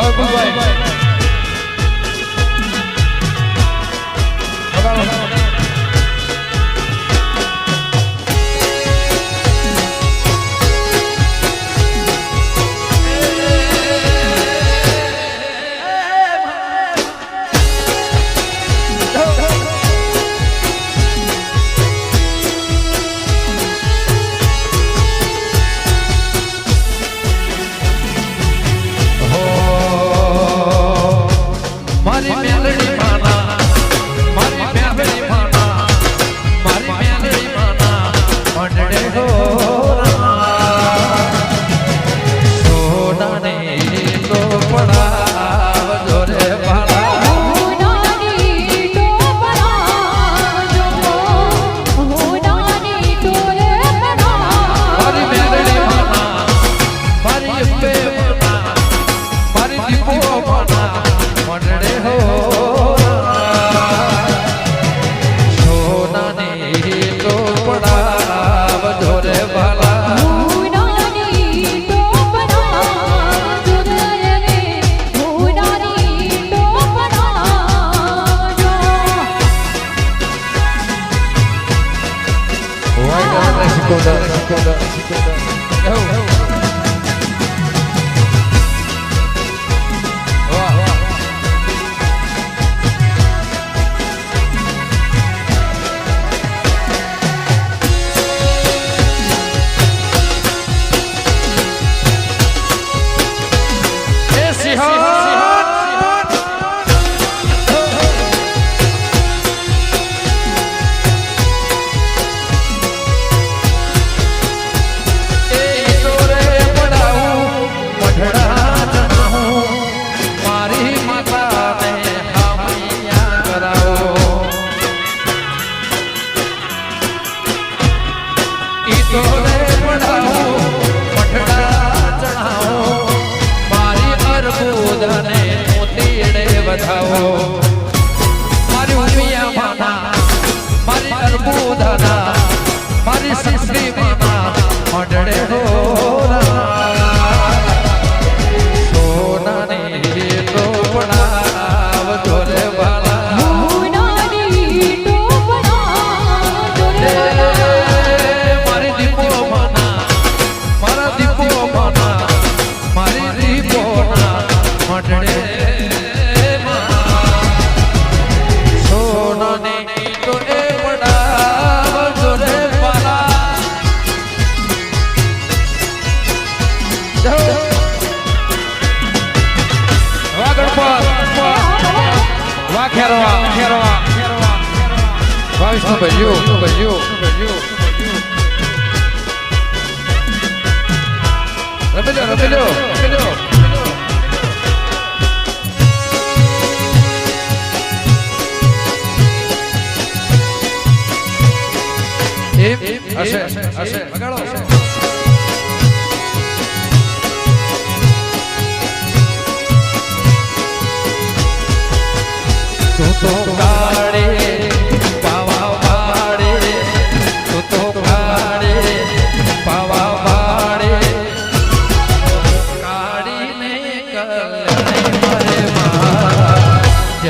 All right, bye-bye. Chico da, Chico da, Chico da. Muslim Krishna ભજ્યો ભજ્યો રમેલો રમેલો રમેલો હશે હશે બગાડો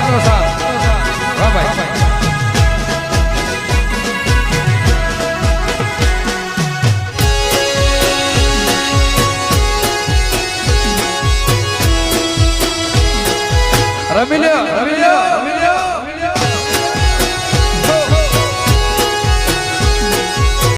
વાહ ભાઈ રમી લ્યો રમી